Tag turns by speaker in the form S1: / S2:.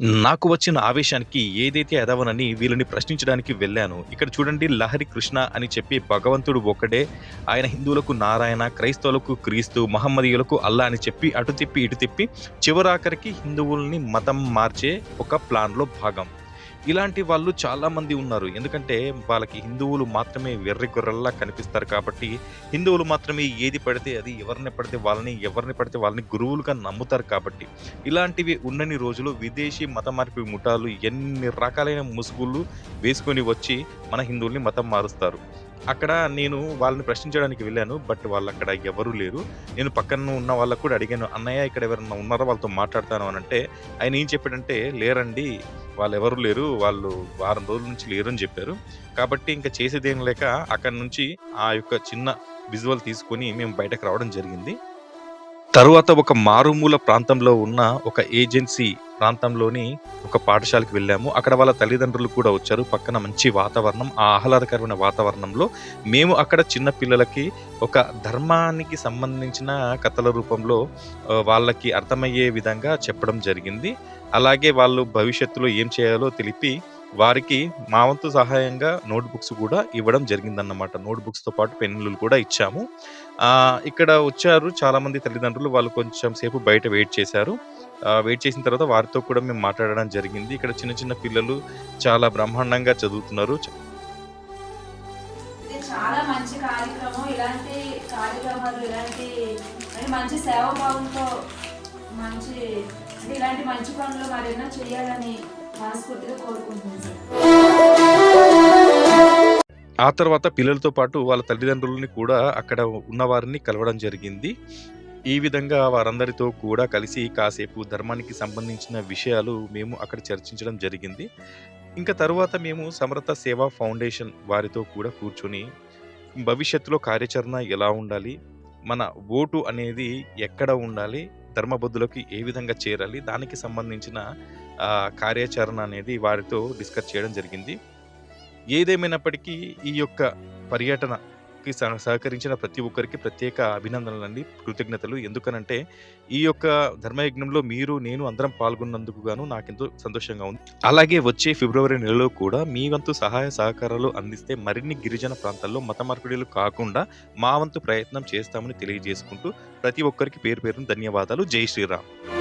S1: నాకు వచ్చిన ఆవేశానికి ఏదైతే ఎదవనని వీళ్ళని ప్రశ్నించడానికి వెళ్ళాను. ఇక్కడ చూడండి లహరి కృష్ణ అని చెప్పి భగవంతుడు ఒక్కడే. ఆయన హిందువులకు నారాయణ క్రైస్తవులకు క్రీస్తు మహమ్మదీయులకు అల్లా అని చెప్పి అటు తిప్పి ఇటు తిప్పి చివరాఖరికి హిందువుల్ని మతం మార్చే ఒక ప్లాన్లో భాగం. ఇలాంటి వాళ్ళు చాలా మంది ఉన్నారు. ఎందుకంటే వాళ్ళకి హిందువులు మాత్రమే వెర్రి గొర్రెల్లా కనిపిస్తారు కాబట్టి హిందువులు మాత్రమే ఏది పడితే అది ఎవరిని పడితే వాళ్ళని ఎవరిని పడితే వాళ్ళని గురువులుగా నమ్ముతారు కాబట్టి. ఇలాంటివి ఉన్నని రోజులు విదేశీ మత మార్పి ముఠాలు ఎన్ని రకాలైన ముసుగులు వేసుకొని వచ్చి మన హిందువుల్ని మతం మారుస్తారు. అక్కడ నేను వాళ్ళని ప్రశ్నించడానికి వెళ్ళాను బట్ వాళ్ళు అక్కడ ఎవరూ లేరు. నేను పక్కన ఉన్న వాళ్ళకు కూడా అడిగాను అన్నయ్య ఇక్కడ ఎవరన్నా ఉన్నారో? వాళ్ళతో మాట్లాడతాను అని అంటే ఆయన ఏం చెప్పాడంటే లేరండి వాళ్ళు ఎవరు లేరు వాళ్ళు వారం రోజుల నుంచి లేరు అని చెప్పారు. కాబట్టి ఇంకా చేసేదేం లేక అక్కడ నుంచి ఆ యొక్క చిన్న విజువల్ తీసుకొని మేము బయటకు రావడం జరిగింది. తరువాత ఒక మారుమూల ప్రాంతంలో ఉన్న ఒక ఏజెన్సీ ప్రాంతంలోని ఒక పాఠశాలకు వెళ్ళాము. అక్కడ వాళ్ళ తల్లిదండ్రులు కూడా వచ్చారు. పక్కన మంచి వాతావరణం ఆ ఆహ్లాదకరమైన వాతావరణంలో మేము అక్కడ చిన్న పిల్లలకి ఒక ధర్మానికి సంబంధించిన కథల రూపంలో వాళ్ళకి అర్థమయ్యే విధంగా చెప్పడం జరిగింది. అలాగే వాళ్ళు భవిష్యత్తులో ఏం చేయాలో తెలిపి వారికి మా వంతు సహాయంగా నోట్ బుక్స్ కూడా ఇవ్వడం జరిగిందన్నమాట. నోట్ బుక్స్తో పాటు పెన్నులు కూడా ఇచ్చాము. ఇక్కడ వచ్చారు చాలామంది తల్లిదండ్రులు. వాళ్ళు కొంచెం సేపు బయట వెయిట్ చేశారు. వెయిట్ చేసిన తర్వాత వారితో కూడా మేము మాట్లాడడం జరిగింది. ఇక్కడ చిన్న చిన్న పిల్లలు చాలా బ్రహ్మాండంగా చదువుతున్నారు.
S2: చాలా మంచి కార్యక్రమం. ఇలాంటి కార్యక్రమాలు ఇలాంటి మంచి సేవాభావంతో మంచి ఇలాంటి మంచి పనులు మరెన్నో చేయాలని మనస్ఫూర్తిగా కోరుకుంటున్నాను సార్
S1: ఆ తర్వాత పిల్లలతో పాటు వాళ్ళ తల్లిదండ్రులని కూడా అక్కడ ఉన్న వారిని కలవడం జరిగింది. ఈ విధంగా వారందరితో కూడా కలిసి కాసేపు ధర్మానికి సంబంధించిన విషయాలు మేము అక్కడ చర్చించడం జరిగింది. ఇంకా తరువాత మేము సమరత సేవా ఫౌండేషన్ వారితో కూడా కూర్చొని భవిష్యత్తులో కార్యాచరణ ఎలా ఉండాలి మన ఓటు అనేది ఎక్కడ ఉండాలి ధర్మబద్ధులకు ఏ విధంగా చేరాలి దానికి సంబంధించిన కార్యాచరణ అనేది వారితో డిస్కస్ చేయడం జరిగింది. ఏదేమైనప్పటికీ ఈ యొక్క పర్యటన సహ- సహకరించిన ప్రతి ఒక్కరికి ప్రత్యేక అభినందనలండి కృతజ్ఞతలు. ఎందుకనంటే ఈ యొక్క ధర్మయజ్ఞంలో మీరు నేను అందరం పాల్గొన్నందుకు గాను నాకెంతో సంతోషంగా ఉంది. అలాగే వచ్చే ఫిబ్రవరి నెలలో కూడా మీ వంతు సహాయ సహకారాలు అందిస్తే మరిన్ని గిరిజన ప్రాంతాల్లో మత మార్పిడిలు కాకుండా మా వంతు ప్రయత్నం చేస్తామని తెలియజేసుకుంటూ ప్రతి ఒక్కరికి పేరు పేరున ధన్యవాదాలు. జై శ్రీరామ్.